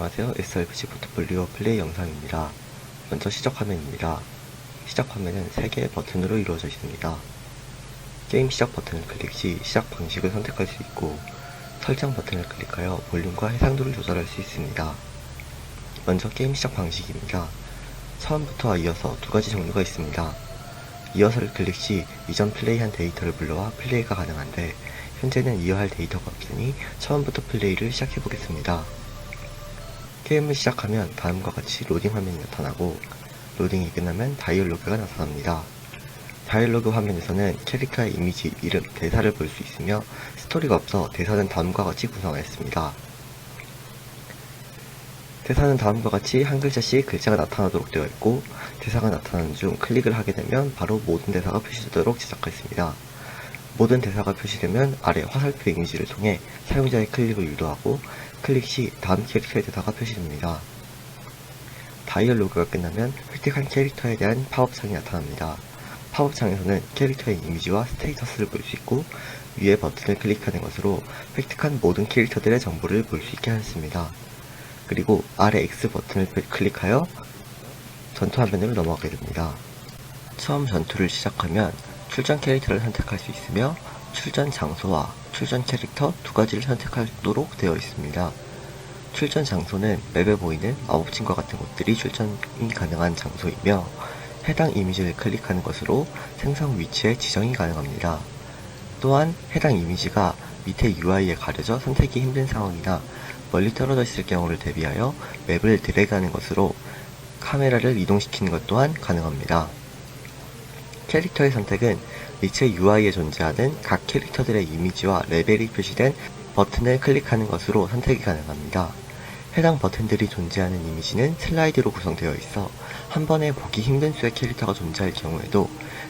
안녕하세요. SRPG 포트폴리오 플레이 영상입니다. 먼저 시작 화면입니다. 시작 화면은 3개의 버튼으로 이루어져 있습니다. 게임 시작 버튼을 클릭 시 시작 방식을 선택할 수 있고 설정 버튼을 클릭하여 볼륨과 해상도를 조절할 수 있습니다. 먼저 게임 시작 방식입니다. 처음부터 이어서 두 가지 종류가 있습니다. 이어서를 클릭 시 이전 플레이한 데이터를 불러와 플레이가 가능한데 현재는 이어할 데이터가 없으니 처음부터 플레이를 시작해 보겠습니다. 게임을 시작하면 다음과 같이 로딩 화면이 나타나고 로딩이 끝나면 다이얼로그가 나타납니다. 다이얼로그 화면에서는 캐릭터의 이미지, 이름, 대사를 볼 수 있으며 스토리가 없어 대사는 다음과 같이 구성하였습니다. 대사는 다음과 같이 한 글자씩 글자가 나타나도록 되어 있고 대사가 나타나는 중 클릭을 하게 되면 바로 모든 대사가 표시되도록 제작했습니다. 모든 대사가 표시되면 아래 화살표 이미지를 통해 사용자의 클릭을 유도하고 클릭 시 다음 캐릭터의 대사가 표시됩니다. 다이얼로그가 끝나면 획득한 캐릭터에 대한 팝업창이 나타납니다. 팝업창에서는 캐릭터의 이미지와 스테이터스를 볼 수 있고 위에 버튼을 클릭하는 것으로 획득한 모든 캐릭터들의 정보를 볼 수 있게 하였습니다. 그리고 아래 X 버튼을 클릭하여 전투 화면으로 넘어가게 됩니다. 처음 전투를 시작하면 출전 캐릭터를 선택할 수 있으며 출전 장소와 출전 캐릭터 두 가지를 선택하도록 되어 있습니다. 출전 장소는 맵에 보이는 마법진과 같은 곳들이 출전이 가능한 장소이며 해당 이미지를 클릭하는 것으로 생성 위치의 지정이 가능합니다. 또한 해당 이미지가 밑에 UI에 가려져 선택이 힘든 상황이나 멀리 떨어져 있을 경우를 대비하여 맵을 드래그하는 것으로 카메라를 이동시키는 것 또한 가능합니다. 캐릭터의 선택은 리체 UI에 존재하는 각 캐릭터들의 이미지와 레벨이 표시된 버튼을 클릭하는 것으로 선택이 가능합니다. 해당 버튼들이 존재하는 이미지는 슬라이드로 구성되어 있어 한 번에 보기 힘든 수의 캐릭터가 존재할 경우에도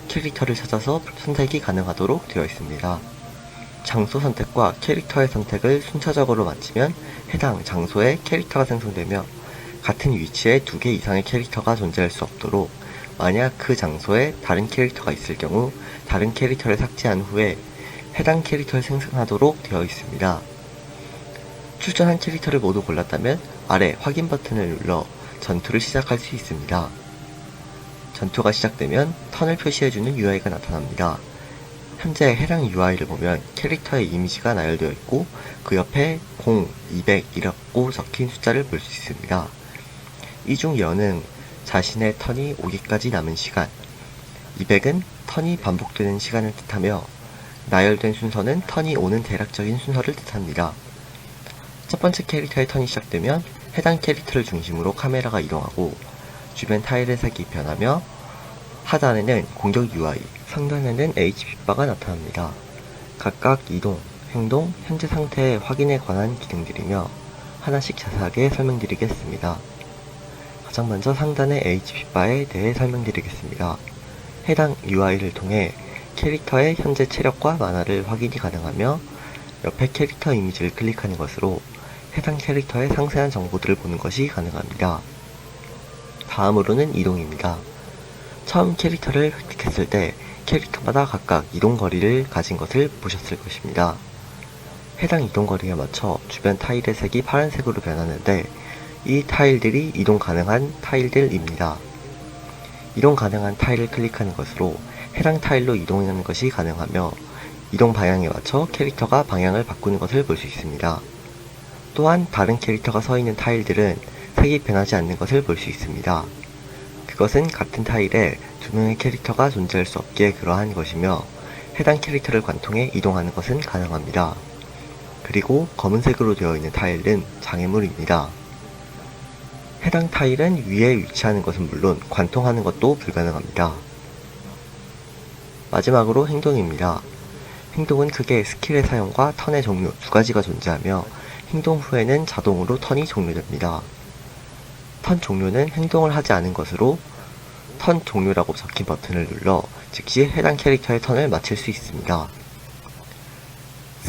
캐릭터를 찾아서 선택이 가능하도록 되어 있습니다. 장소 선택과 캐릭터의 선택을 순차적으로 마치면 해당 장소에 캐릭터가 생성되며 같은 위치에 두 개 이상의 캐릭터가 존재할 수 없도록 만약 그 장소에 다른 캐릭터가 있을 경우 다른 캐릭터를 삭제한 후에 해당 캐릭터를 생성하도록 되어 있습니다. 출전한 캐릭터를 모두 골랐다면 아래 확인 버튼을 눌러 전투를 시작할 수 있습니다. 전투가 시작되면 턴을 표시해주는 UI가 나타납니다. 현재 해당 UI를 보면 캐릭터의 이미지가 나열되어 있고 그 옆에 0, 200이라고 적힌 숫자를 볼 수 있습니다. 이중 연은 자신의 턴이 오기까지 남은 시간, 200은 턴이 반복되는 시간을 뜻하며 나열된 순서는 턴이 오는 대략적인 순서를 뜻합니다. 첫 번째 캐릭터의 턴이 시작되면 해당 캐릭터를 중심으로 카메라가 이동하고 주변 타일의 색이 변하며 하단에는 공격 UI, 상단에는 HP바가 나타납니다. 각각 이동, 행동, 현재 상태 확인에 관한 기능들이며 하나씩 자세하게 설명드리겠습니다. 가장 먼저 상단의 HP바에 대해 설명드리겠습니다. 해당 UI를 통해 캐릭터의 현재 체력과 만화를 확인이 가능하며 옆에 캐릭터 이미지를 클릭하는 것으로 해당 캐릭터의 상세한 정보들을 보는 것이 가능합니다. 다음으로는 이동입니다. 처음 캐릭터를 획득했을 때 캐릭터마다 각각 이동 거리를 가진 것을 보셨을 것입니다. 해당 이동 거리에 맞춰 주변 타일의 색이 파란색으로 변하는데 이 타일들이 이동 가능한 타일들입니다. 이동 가능한 타일을 클릭하는 것으로 해당 타일로 이동하는 것이 가능하며 이동 방향에 맞춰 캐릭터가 방향을 바꾸는 것을 볼 수 있습니다. 또한 다른 캐릭터가 서 있는 타일들은 색이 변하지 않는 것을 볼 수 있습니다. 그것은 같은 타일에 두 명의 캐릭터가 존재할 수 없기에 그러한 것이며 해당 캐릭터를 관통해 이동하는 것은 가능합니다. 그리고 검은색으로 되어 있는 타일은 장애물입니다. 해당 타일은 위에 위치하는 것은 물론 관통하는 것도 불가능합니다. 마지막으로 행동입니다. 행동은 크게 스킬의 사용과 턴의 종류 두 가지가 존재하며 행동 후에는 자동으로 턴이 종료됩니다. 턴 종료는 행동을 하지 않은 것으로 턴 종료라고 적힌 버튼을 눌러 즉시 해당 캐릭터의 턴을 마칠 수 있습니다.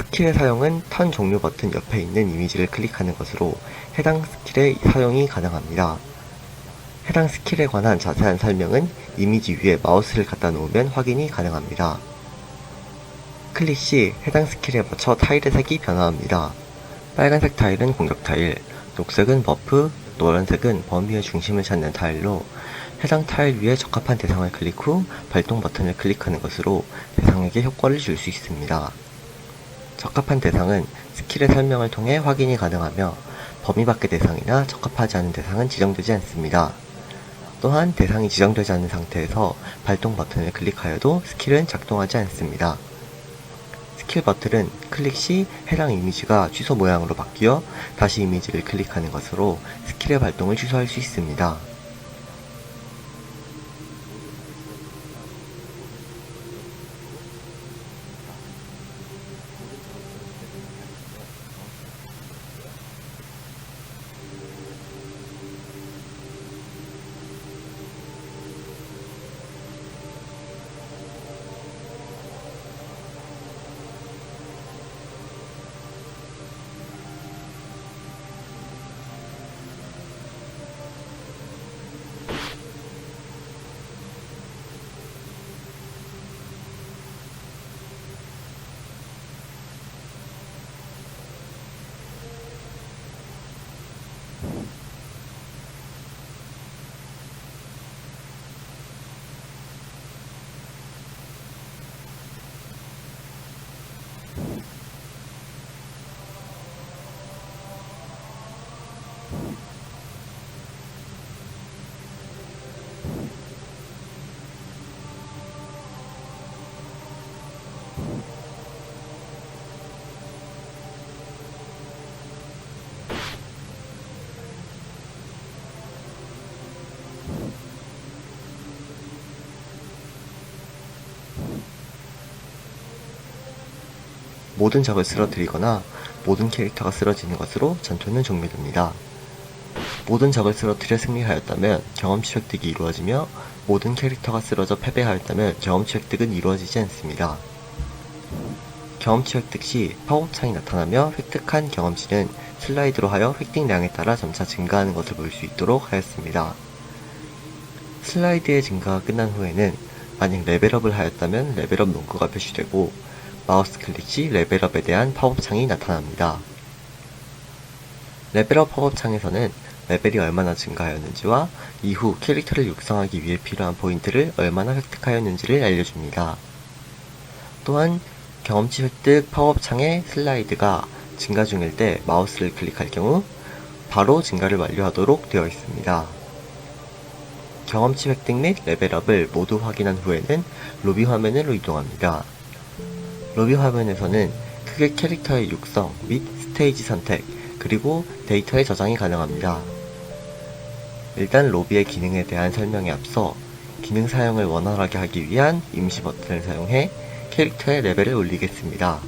스킬의 사용은 턴 종료 버튼 옆에 있는 이미지를 클릭하는 것으로 해당 스킬의 사용이 가능합니다. 해당 스킬에 관한 자세한 설명은 이미지 위에 마우스를 갖다 놓으면 확인이 가능합니다. 클릭 시 해당 스킬에 맞춰 타일의 색이 변화합니다. 빨간색 타일은 공격 타일, 녹색은 버프, 노란색은 범위의 중심을 찾는 타일로 해당 타일 위에 적합한 대상을 클릭 후 발동 버튼을 클릭하는 것으로 대상에게 효과를 줄 수 있습니다. 적합한 대상은 스킬의 설명을 통해 확인이 가능하며 범위 밖의 대상이나 적합하지 않은 대상은 지정되지 않습니다. 또한 대상이 지정되지 않은 상태에서 발동 버튼을 클릭하여도 스킬은 작동하지 않습니다. 스킬 버튼은 클릭 시 해당 이미지가 취소 모양으로 바뀌어 다시 이미지를 클릭하는 것으로 스킬의 발동을 취소할 수 있습니다. 모든 적을 쓰러뜨리거나 모든 캐릭터가 쓰러지는 것으로 전투는 종료됩니다. 모든 적을 쓰러뜨려 승리하였다면 경험치 획득이 이루어지며 모든 캐릭터가 쓰러져 패배하였다면 경험치 획득은 이루어지지 않습니다. 경험치 획득 시 팝업창이 나타나며 획득한 경험치는 슬라이드로 하여 획득량에 따라 점차 증가하는 것을 볼 수 있도록 하였습니다. 슬라이드의 증가가 끝난 후에는 만약 레벨업을 하였다면 레벨업 문구가 표시되고 마우스 클릭 시 레벨업에 대한 팝업창이 나타납니다. 레벨업 팝업창에서는 레벨이 얼마나 증가하였는지와 이후 캐릭터를 육성하기 위해 필요한 포인트를 얼마나 획득하였는지를 알려줍니다. 또한 경험치 획득 팝업창의 슬라이드가 증가 중일 때 마우스를 클릭할 경우 바로 증가를 완료하도록 되어 있습니다. 경험치 획득 및 레벨업을 모두 확인한 후에는 로비 화면으로 이동합니다. 로비 화면에서는 크게 캐릭터의 육성 및 스테이지 선택, 그리고 데이터의 저장이 가능합니다. 일단 로비의 기능에 대한 설명에 앞서 기능 사용을 원활하게 하기 위한 임시 버튼을 사용해 캐릭터의 레벨을 올리겠습니다.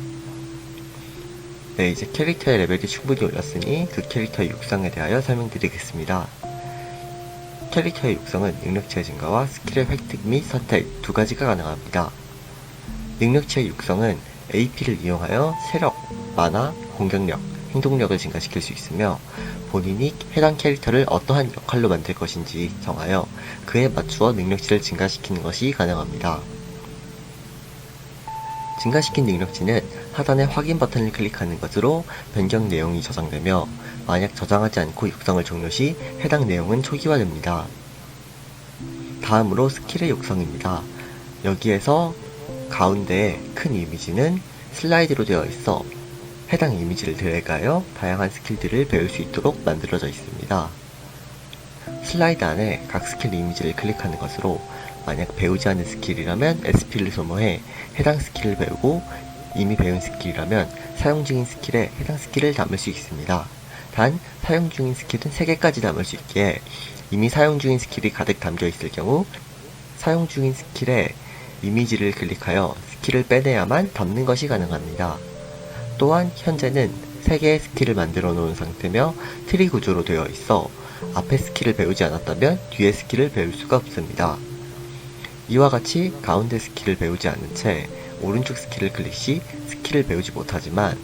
네, 이제 캐릭터의 레벨이 충분히 올랐으니 그 캐릭터의 육성에 대하여 설명드리겠습니다. 캐릭터의 육성은 능력치 의 증가와 스킬의 획득 및 선택 두 가지가 가능합니다. 능력치의 육성은 AP를 이용하여 세력, 만화, 공격력, 행동력을 증가시킬 수 있으며 본인이 해당 캐릭터를 어떠한 역할로 만들 것인지 정하여 그에 맞추어 능력치를 증가시키는 것이 가능합니다. 증가시킨 능력치는 하단의 확인 버튼을 클릭하는 것으로 변경 내용이 저장되며 만약 저장하지 않고 육성을 종료 시 해당 내용은 초기화됩니다. 다음으로 스킬의 육성입니다. 여기에서 가운데 큰 이미지는 슬라이드로 되어 있어 해당 이미지를 드래그하여 다양한 스킬들을 배울 수 있도록 만들어져 있습니다. 슬라이드 안에 각 스킬 이미지를 클릭하는 것으로 만약 배우지 않은 스킬이라면 SP를 소모해 해당 스킬을 배우고 이미 배운 스킬이라면 사용 중인 스킬에 해당 스킬을 담을 수 있습니다. 단 사용 중인 스킬은 3개까지 담을 수 있기에 이미 사용 중인 스킬이 가득 담겨 있을 경우 사용 중인 스킬에 이미지를 클릭하여 스킬을 빼내야만 담는 것이 가능합니다. 또한 현재는 3개의 스킬을 만들어 놓은 상태며 트리 구조로 되어 있어 앞에 스킬을 배우지 않았다면 뒤에 스킬을 배울 수가 없습니다. 이와 같이 가운데 스킬을 배우지 않은 채 오른쪽 스킬을 클릭 시 스킬을 배우지 못하지만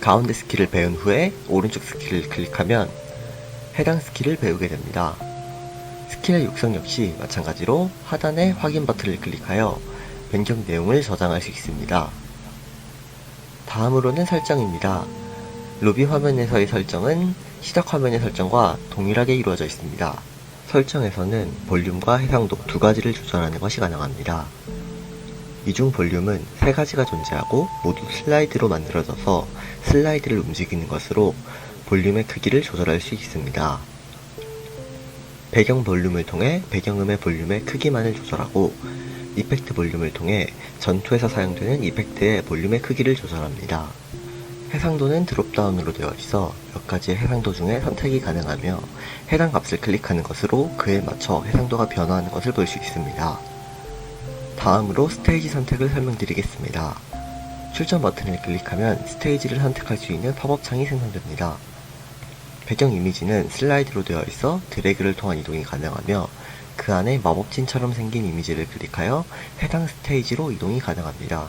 가운데 스킬을 배운 후에 오른쪽 스킬을 클릭하면 해당 스킬을 배우게 됩니다. 스킬의 육성 역시 마찬가지로 하단의 확인 버튼을 클릭하여 변경 내용을 저장할 수 있습니다. 다음으로는 설정입니다. 로비 화면에서의 설정은 시작 화면의 설정과 동일하게 이루어져 있습니다. 설정에서는 볼륨과 해상도 두 가지를 조절하는 것이 가능합니다. 이중 볼륨은 세 가지가 존재하고 모두 슬라이드로 만들어져서 슬라이드를 움직이는 것으로 볼륨의 크기를 조절할 수 있습니다. 배경 볼륨을 통해 배경음의 볼륨의 크기만을 조절하고 이펙트 볼륨을 통해 전투에서 사용되는 이펙트의 볼륨의 크기를 조절합니다. 해상도는 드롭다운으로 되어 있어 몇 가지의 해상도 중에 선택이 가능하며 해당 값을 클릭하는 것으로 그에 맞춰 해상도가 변화하는 것을 볼 수 있습니다. 다음으로 스테이지 선택을 설명드리겠습니다. 출전 버튼을 클릭하면 스테이지를 선택할 수 있는 팝업 창이 생성됩니다. 배경 이미지는 슬라이드로 되어 있어 드래그를 통한 이동이 가능하며 그 안에 마법진처럼 생긴 이미지를 클릭하여 해당 스테이지로 이동이 가능합니다.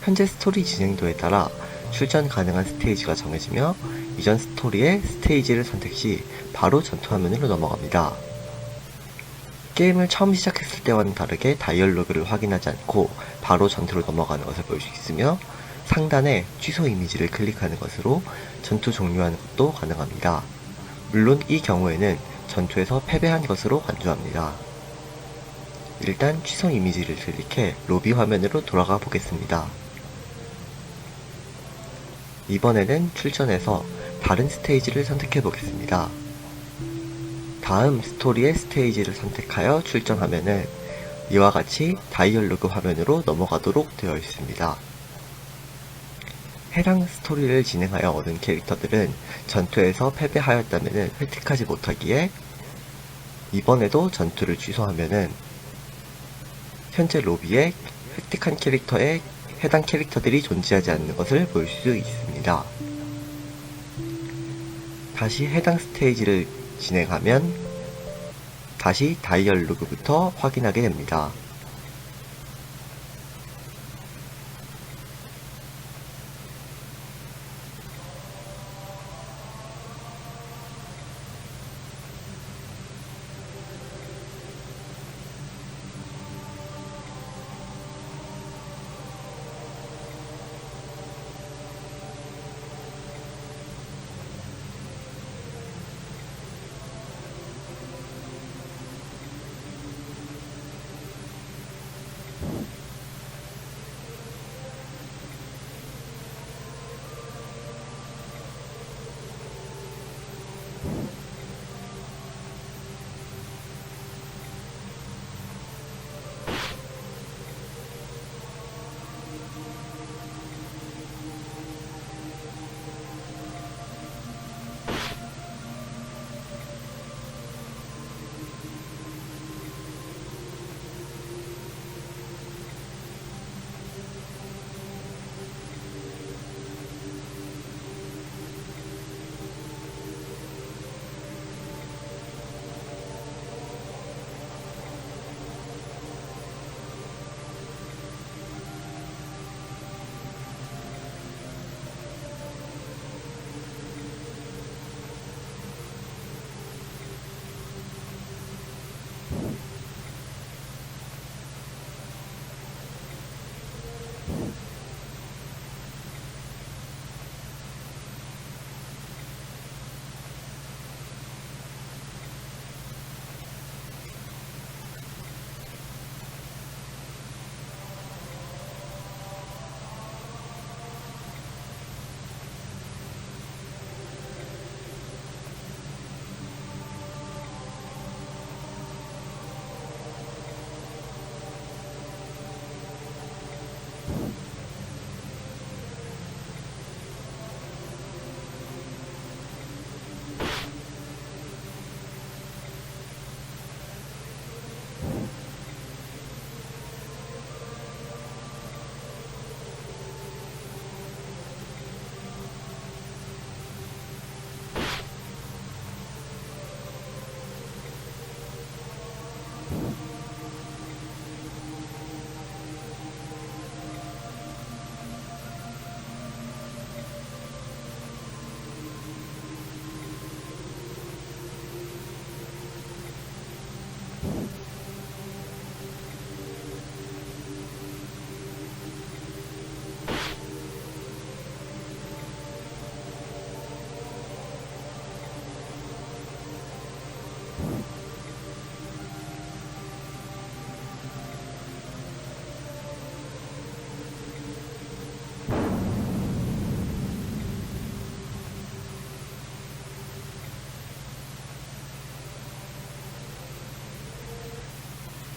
현재 스토리 진행도에 따라 출전 가능한 스테이지가 정해지며 이전 스토리의 스테이지를 선택 시 바로 전투 화면으로 넘어갑니다. 게임을 처음 시작했을 때와는 다르게 다이얼로그를 확인하지 않고 바로 전투로 넘어가는 것을 볼 수 있으며 상단에 취소 이미지를 클릭하는 것으로 전투 종료하는 것도 가능합니다. 물론 이 경우에는 전투에서 패배한 것으로 간주합니다. 일단 취소 이미지를 클릭해 로비 화면으로 돌아가 보겠습니다. 이번에는 출전해서 다른 스테이지를 선택해 보겠습니다. 다음 스토리의 스테이지를 선택하여 출전하면은 이와 같이 다이얼로그 화면으로 넘어가도록 되어 있습니다. 해당 스토리를 진행하여 얻은 캐릭터들은 전투에서 패배하였다면 획득하지 못하기에 이번에도 전투를 취소하면은 현재 로비에 획득한 캐릭터에 해당 캐릭터들이 존재하지 않는 것을 볼 수 있습니다. 다시 해당 스테이지를 진행하면 다시 다이얼로그부터 확인하게 됩니다.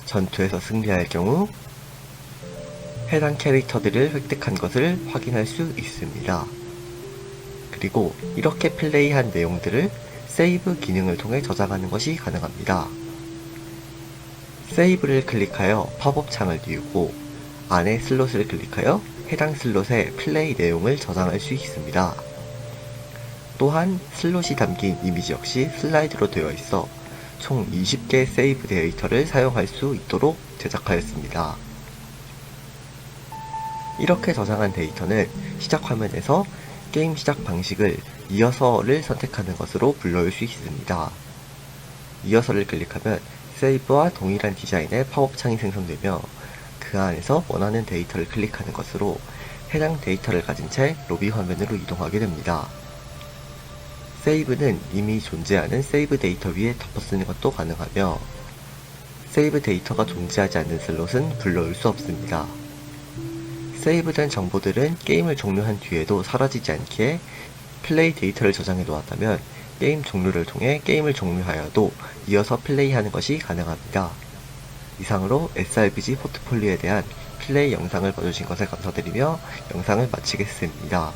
전투에서 승리할 경우 해당 캐릭터들을 획득한 것을 확인할 수 있습니다. 그리고 이렇게 플레이한 내용들을 세이브 기능을 통해 저장하는 것이 가능합니다. 세이브를 클릭하여 팝업 창을 띄우고 안에 슬롯을 클릭하여 해당 슬롯에 플레이 내용을 저장할 수 있습니다. 또한 슬롯이 담긴 이미지 역시 슬라이드로 되어 있어 총 20개의 세이브 데이터를 사용할 수 있도록 제작하였습니다. 이렇게 저장한 데이터는 시작 화면에서 게임 시작 방식을 이어서를 선택하는 것으로 불러올 수 있습니다. 이어서를 클릭하면 세이브와 동일한 디자인의 팝업 창이 생성되며 그 안에서 원하는 데이터를 클릭하는 것으로 해당 데이터를 가진 채 로비 화면으로 이동하게 됩니다. 세이브는 이미 존재하는 세이브 데이터 위에 덮어 쓰는 것도 가능하며 세이브 데이터가 존재하지 않는 슬롯은 불러올 수 없습니다. 세이브된 정보들은 게임을 종료한 뒤에도 사라지지 않기에 플레이 데이터를 저장해 놓았다면 게임 종료를 통해 게임을 종료하여도 이어서 플레이하는 것이 가능합니다. 이상으로 SRPG 포트폴리오에 대한 플레이 영상을 봐주신 것을 감사드리며 영상을 마치겠습니다.